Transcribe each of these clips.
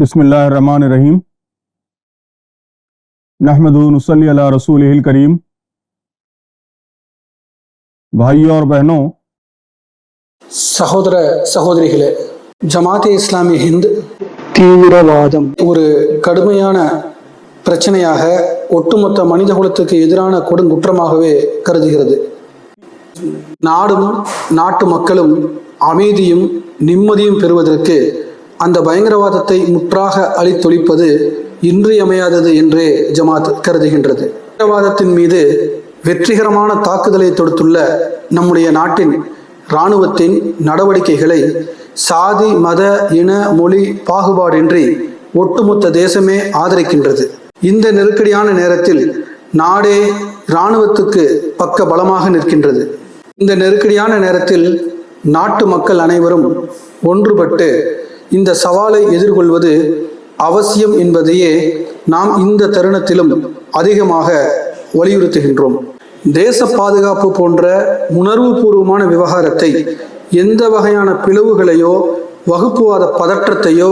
बिस्मिल्लाहिर्रहमान रहीम नहमदुसली अला रसूल करीम भाइयों और बहनों சகோதர சகோதரிகளே ஜமாத்தே இஸ்லாமிய ஹிந்த் தீவிரவாதம் ஒரு கடுமையான பிரச்சனையாக ஒட்டுமொத்த மனித குலத்துக்கு எதிரான கொடுங்குற்றமாகவே கருதுகிறது நாடும் நாட்டு மக்களும் அமைதியும் நிம்மதியும் பெறுவதற்கு அந்த பயங்கரவாதத்தை முற்றாக அழித்தொழிப்பது இன்றியமையாதது என்றே ஜமாத் கருதுகின்றது. பயங்கரவாதத்தின் மீது வெற்றிகரமான தாக்குதலை தொடுத்துள்ள நம்முடைய நாட்டின் இராணுவத்தின் நடவடிக்கைகளை சாதி மத இன மொழி பாகுபாடின்றி ஒட்டுமொத்த தேசமே ஆதரிக்கின்றது. இந்த நெருக்கடியான நேரத்தில் நாடே இராணுவத்துக்கு பக்க பலமாக நிற்கின்றது. இந்த நெருக்கடியான நேரத்தில் நாட்டு மக்கள் அனைவரும் ஒன்றுபட்டு இந்த சவாலை எதிர்கொள்வது அவசியம் என்பதையே நாம் இந்த தருணத்திலும் அதிகமாக வலியுறுத்துகின்றோம். தேச பாதுகாப்பு போன்ற உணர்வுபூர்வமான விவகாரத்தை எந்த வகையான பிளவுகளையோ வகுப்புவாத பதற்றத்தையோ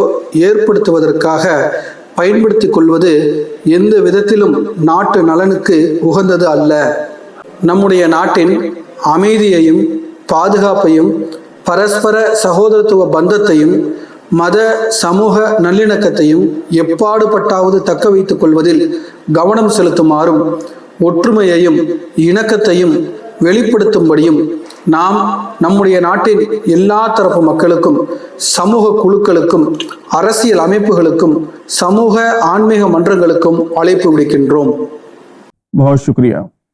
ஏற்படுத்துவதற்காக பயன்படுத்தி கொள்வது எந்த விதத்திலும் நாட்டு நலனுக்கு உகந்தது அல்ல. நம்முடைய நாட்டின் அமைதியையும் பாதுகாப்பையும் பரஸ்பர சகோதரத்துவ பந்தத்தையும் மத சமூக நல்லிணக்கத்தையும் எப்பாடுபட்டாவது தக்க வைத்துக் கொள்வதில் கவனம் செலுத்துமாறும் ஒற்றுமையையும் இணக்கத்தையும் வெளிப்படுத்தும்படியும் நாம் நம்முடைய நாட்டின் எல்லா தரப்பு மக்களுக்கும் சமூக குழுக்களுக்கும் அரசியல் அமைப்புகளுக்கும் சமூக ஆன்மீக மன்றங்களுக்கும் அழைப்பு விடுக்கின்றோம். சுக்ரியா